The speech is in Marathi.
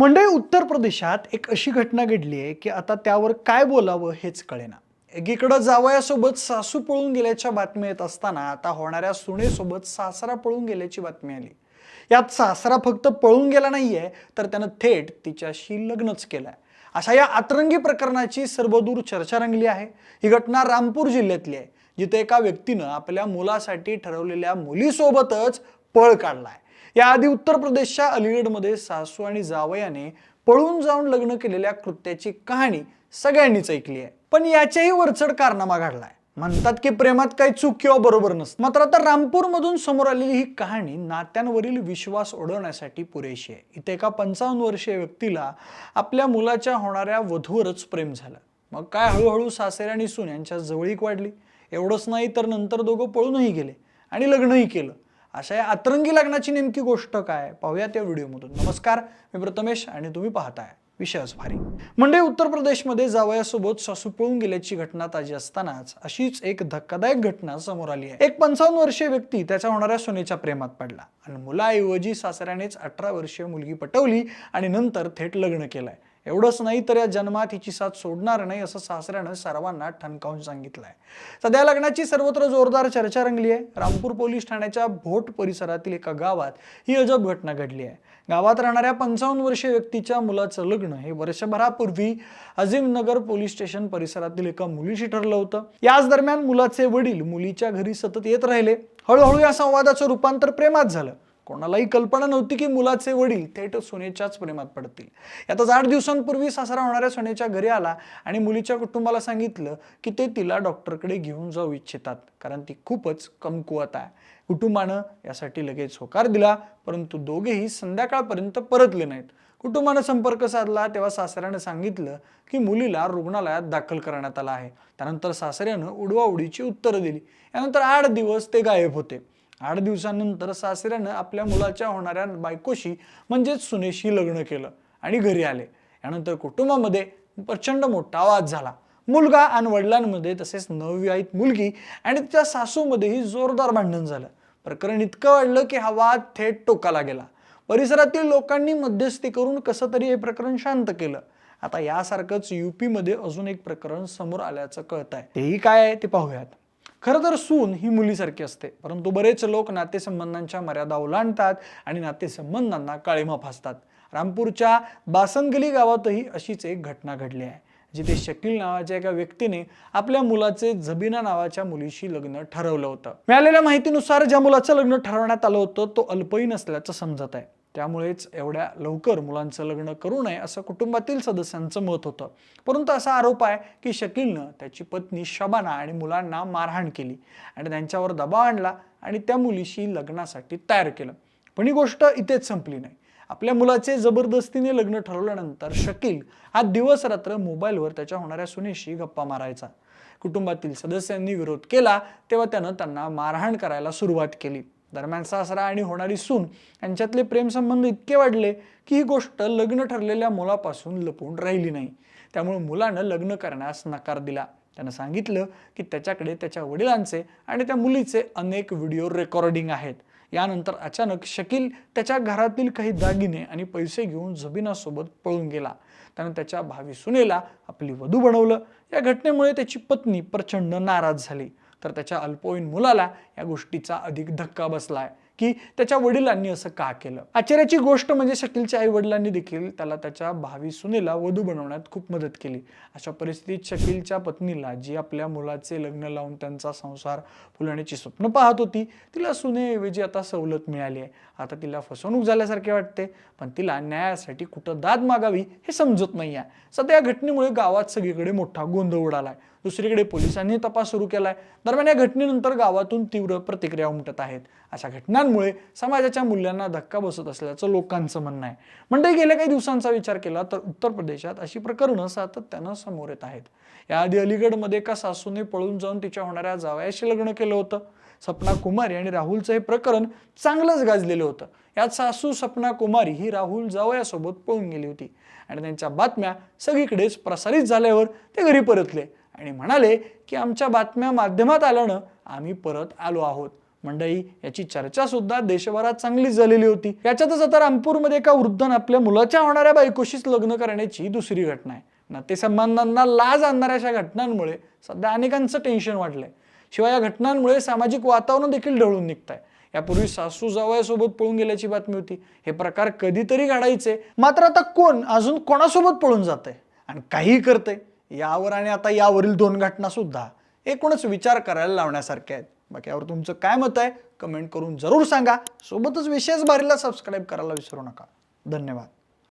मंडळी उत्तर प्रदेशात एक अशी घटना घडली आहे की आता त्यावर काय बोलावं हेच कळेना. एकीकडं जावयासोबत सासू पळून गेल्याच्या बातम्या येत असताना आता होणाऱ्या सुनेसोबत सासरा पळून गेल्याची बातमी आली. यात सासरा फक्त पळून गेला नाहीये तर त्यानं थेट तिच्याशी लग्नच केलंय. अशा या आतरंगी प्रकरणाची सर्वदूर चर्चा रंगली आहे. ही घटना रामपूर जिल्ह्यातली आहे जिथे एका व्यक्तीनं आपल्या मुलासाठी ठरवलेल्या मुलीसोबतच पळ काढलाय. याआधी उत्तर प्रदेशच्या अलीगडमध्ये सासू आणि जावयाने पळून जाऊन लग्न केलेल्या कृत्याची कहाणी सगळ्यांनीच ऐकली आहे. पण याच्याही वरचढ कारनामा घडलाय. म्हणतात की प्रेमात काही चूक किंवा बरोबर नसतं. मात्र आता रामपूरमधून समोर आलेली ही कहाणी नात्यांवरील विश्वास ओढवण्यासाठी पुरेशी आहे. इथे एका पंचावन्न वर्षीय व्यक्तीला आपल्या मुलाच्या होणाऱ्या वधूवरच प्रेम झालं. मग काय हळूहळू सासरे आणि सून यांच्या जवळीक वाढली? एवढंच नाही तर नंतर दोघं पळूनही गेले आणि लग्नही केलं. अशा या अतरंगी लग्नाची नेमकी गोष्ट काय? पाहूया त्या व्हिडिओमधून. नमस्कार मी प्रथमेश आणि तुम्ही पाहताय विषयच भारी. म्हणजे उत्तर प्रदेशमध्ये जावयासोबत सासू पळून गेल्याची घटना ताजी असतानाच अशीच एक धक्कादायक घटना समोर आली आहे. एक पंचावन्न वर्षीय व्यक्ती त्याच्या होणाऱ्या सोनेच्या प्रेमात पडला आणि मुलाऐवजी सासऱ्यानेच अठरा वर्षीय मुलगी पटवली आणि नंतर थेट लग्न केलंय. एवढंच नाही तर या जन्मात हिची साथ सोडणार नाही असं सासऱ्यानं सर्वांना ठणकावून सांगितलंय. सध्या लग्नाची सर्वत्र जोरदार चर्चा रंगली आहे. रामपूर पोलीस ठाण्याच्या भोट परिसरातील एका गावात ही अजब घटना घडली आहे. गावात राहणाऱ्या पंचावन्न वर्षीय व्यक्तीच्या मुलाचं लग्न हे वर्षभरापूर्वी अजिमनगर पोलीस स्टेशन परिसरातील एका मुलीशी ठरलं होतं. याच दरम्यान मुलाचे वडील मुलीच्या घरी सतत येत राहिले. हळूहळू या संवादाचं रूपांतर प्रेमात झालं. कोणालाही कल्पना नव्हती की मुलाचे वडील थेट सोनेच्याच प्रेमात पडतील. यातच आठ दिवसांपूर्वी सासरा होणाऱ्या सोनेच्या घरी आला आणि मुलीच्या कुटुंबाला सांगितलं की ते तिला डॉक्टरकडे घेऊन जाऊ इच्छितात कारण ती खूपच कमकुवत आहे. कुटुंबानं यासाठी लगेच होकार दिला परंतु दोघेही संध्याकाळपर्यंत परतले नाहीत. कुटुंबानं संपर्क साधला तेव्हा सासऱ्यानं सांगितलं की मुलीला रुग्णालयात दाखल करण्यात आला आहे. त्यानंतर सासऱ्यानं उडवाउडीची उत्तरं दिली. यानंतर आठ दिवस ते गायब होते. आठ दिवसानंतर सासऱ्यानं आपल्या मुलाच्या होणाऱ्या बायकोशी म्हणजेच सुनेशी लग्न केलं आणि घरी आले. यानंतर कुटुंबामध्ये प्रचंड मोठा वाद झाला. मुलगा आणि वडिलांमध्ये तसेच नवविवाहित मुलगी आणि तिच्या सासूमध्येही जोरदार भांडण झालं. प्रकरण इतकं वाढलं की हा वाद थेट टोकाला गेला. परिसरातील लोकांनी मध्यस्थी करून कसं तरी हे प्रकरण शांत केलं. आता यासारखंच युपीमध्ये अजून एक प्रकरण समोर आल्याचं कळत आहे तेही काय आहे ते पाहूयात. खरं तर सून ही मुलीसारखी असते. परंतु बरेच लोक नातेसंबंधांच्या मर्यादा ओलांडतात आणि नातेसंबंधांना काळीमा फासतात. रामपूरच्या बासनगली गावातही अशीच एक घटना घडली आहे. जिथे शकील नावाच्या एका व्यक्तीने आपल्या मुलाचे झबीना नावाच्या मुलीशी लग्न ठरवलं होतं. मिळालेल्या माहितीनुसार ज्या मुलाचं लग्न ठरवण्यात आलं होतं तो अल्पही असल्याचं समजत आहे. त्यामुळेच एवढ्या लवकर मुलांचं लग्न करू नये असं कुटुंबातील सदस्यांचं मत होतं. परंतु असा आरोप आहे की शकीलनं त्याची पत्नी शबाना आणि मुलांना मारहाण केली आणि त्यांच्यावर दबाव आणला आणि त्या मुलीशी लग्नासाठी तयार केलं. पण ही गोष्ट इथेच संपली नाही. आपल्या मुलाचे जबरदस्तीने लग्न ठरवल्यानंतर शकील हा दिवस रात्र मोबाईलवर त्याच्या होणाऱ्या सुनेशी गप्पा मारायचा. कुटुंबातील सदस्यांनी विरोध केला तेव्हा त्यानं त्यांना मारहाण करायला सुरुवात केली. दरम्यान सासरा आणि होणारी सून यांच्यातले प्रेमसंबंध इतके वाढले की ही गोष्ट लग्न ठरलेल्या मुलापासून लपवून राहिली नाही. त्यामुळे मुलानं लग्न करण्यास नकार दिला. त्यानं सांगितलं की त्याच्याकडे त्याच्या वडिलांचे आणि त्या मुलीचे अनेक व्हिडिओ रेकॉर्डिंग आहेत. यानंतर अचानक शकील त्याच्या घरातील काही दागिने आणि पैसे घेऊन जबिनासोबत पळून गेला. त्यानं त्याच्या भावी सुनेला आपली वधू बनवलं. या घटनेमुळे त्याची पत्नी प्रचंड नाराज झाली. तर त्याच्या अल्पवयीन मुलाला या गोष्टीचा अधिक धक्का बसला आहे की त्याच्या वडिलांनी असं का केलं? आश्चर्याची गोष्ट म्हणजे शकीलच्या आई वडिलांनी देखील त्याला त्याच्या भावी सुनेला वधू बनवण्यात खूप मदत केली. अशा परिस्थितीत शकीलच्या पत्नीला जी आपल्या मुलाचे लग्न लावून त्यांचा संसार फुलण्याची स्वप्न पाहत होती तिला सुनेऐवजी आता सवलत मिळाली आहे. आता तिला फसवणूक झाल्यासारखे वाटते पण तिला न्यायासाठी कुठं दाद मागावी हे समजत नाही आहे सध्या या घटनेमुळे गावात सगळीकडे मोठा गोंधळ आहे दुसरीकडे पोलिसांनी तपास सुरू केला आहे दरम्यान या घटनेनंतर गावातून तीव्र प्रतिक्रिया उमटत आहेत. अशा घटनांमुळे समाजाच्या मूल्यांना धक्का बसत असल्याचं लोकांचं म्हणणं आहे. म्हणजे गेल्या काही दिवसांचा विचार केला तर उत्तर प्रदेशात अशी प्रकरणं सातत्यानं समोर येत आहेत. याआधी अलीगडमध्ये एका सासूने पळून जाऊन तिच्या होणाऱ्या जावयाशी लग्न केलं होतं. सपना कुमारी आणि राहुलचं हे प्रकरण चांगलंच गाजलेलं होतं. यात सासू सपना कुमारी ही राहुल जावयासोबत पळून गेली होती. आणि त्यांच्या बातम्या सगळीकडेच प्रसारित झाल्यावर ते घरी परतले. आणि म्हणाले की आमच्या बातम्या माध्यमात आल्यानं आम्ही परत आलो आहोत. मंडळी याची चर्चा सुद्धा देशभरात चांगलीच झालेली होती. याच्यातच आता रामपूरमध्ये एका वृद्धानं आपल्या मुलाच्या होणाऱ्या बायकोशीच लग्न करण्याची दुसरी घटना आहे. नातेसंबंधांना लाज आणणाऱ्या अशा घटनांमुळे सध्या अनेकांचं टेन्शन वाढलंय. शिवाय या घटनांमुळे सामाजिक वातावरण देखील ढळून निघत आहे यापूर्वी सासू जावयासोबत पळून गेल्याची बातमी होती. हे प्रकार कधीतरी घडायचे. मात्र आता कोण? अजून कोणासोबत पळून जाते आणि काहीही करते यावर आणि आता यावरील दोन घटना सुद्धा एकूणच विचार करायला लावण्यासारख्या आहेत. बाकी यावर तुमचं काय मत आहे कमेंट करून जरूर सांगा. सोबतच विशेष बारीला सबस्क्राईब करायला विसरू नका. धन्यवाद.